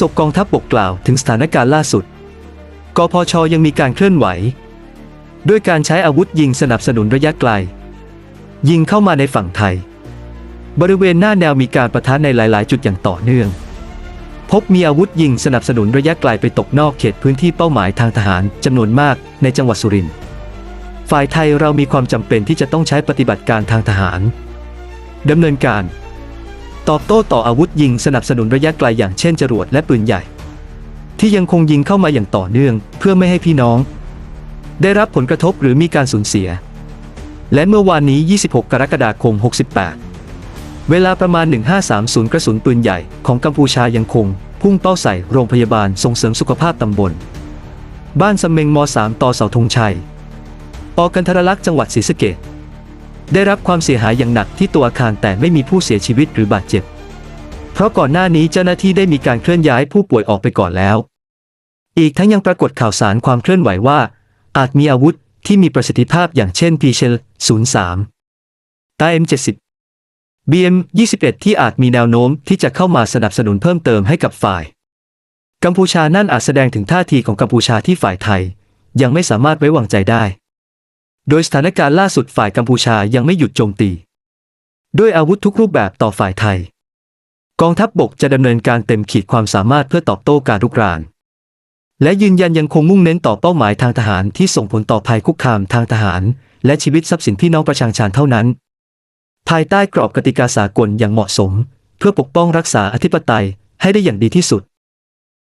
ษกกองทัพบกกล่าวถึงสถานการณ์ล่าสุด กพชยังมีการเคลื่อนไหว ด้วยการใช้อาวุธยิงสนับสนุนระยะไกล ยิงเข้ามาในฝั่งไทย บริเวณหน้าแนวมีการประทะในหลาย ๆ จุดอย่างต่อเนื่อง พบมีอาวุธยิงสนับสนุนระยะไกลไปตกนอกเขตพื้นที่เป้าหมายทางทหารจำนวนมากในจังหวัดสุรินทร์ฝ่ายไทยเรามีความจำเป็นที่จะต้องใช้ปฏิบัติการทางทหารดำเนินการ ตอบโต้ต่ออาวุธยิงสนับสนุนระยะไกลอย่างเช่นจรวดและปืนใหญ่ ที่ยังคงยิงเข้ามาอย่างต่อเนื่องเพื่อไม่ให้พี่น้อง ได้รับผลกระทบหรือมีการสูญเสีย และเมื่อวานนี้ 26 กรกฎาคม 68 เวลาประมาณ 1530 กระสุนปืนใหญ่ของกัมพูชายังคง พุ่งเป้าใส่โรงพยาบาลส่งเสริมสุขภาพตำบล บ้านสำเมงม 3 ต่อเสาธงชัย ปอกันทรลักษ์จังหวัดศรีสะเกษ ได้รับความเสียหายอย่างหนักที่ตัวอาคารแต่ไม่มีผู้เสียชีวิตหรือบาดเจ็บ เพราะก่อนหน้านี้เจ้าหน้าที่ได้มีการเคลื่อนย้ายผู้ป่วยออกไปก่อนแล้ว อีกทั้งยังปรากฏข่าวสารความเคลื่อนไหวว่า อาจมีอาวุธที่มีประสิทธิภาพอย่างเช่นพีเชล 03 ตา M70 BM 21 ที่อาจมีแนวโน้มที่จะเข้ามาสนับสนุนเพิ่มเติมให้กับฝ่าย กัมพูชานั่นอาจแสดงถึงท่าทีของกัมพูชาที่ฝ่ายไทย ยังไม่สามารถไว้วางใจได้ โดยสถานการณ์ล่าสุดฝ่ายกัมพูชายังไม่หยุดโจมตี ด้วยอาวุธทุกรูปแบบต่อฝ่ายไทย กองทัพบบกจะดำเนินการเต็มขีดความสามารถเพื่อตอบโต้การรุกราน และยืนยันยังคงมุ่งเน้นต่อเป้าหมายทางทหารที่ส่งผลต่อภัยคุกคามทางทหาร และชีวิตทรัพย์สินพี่น้องประชาชนเท่านั้น ภายใต้กรอบกติกาสากลอย่างเหมาะสม เพื่อปกป้องรักษาอธิปไตยให้ได้อย่างดีที่สุด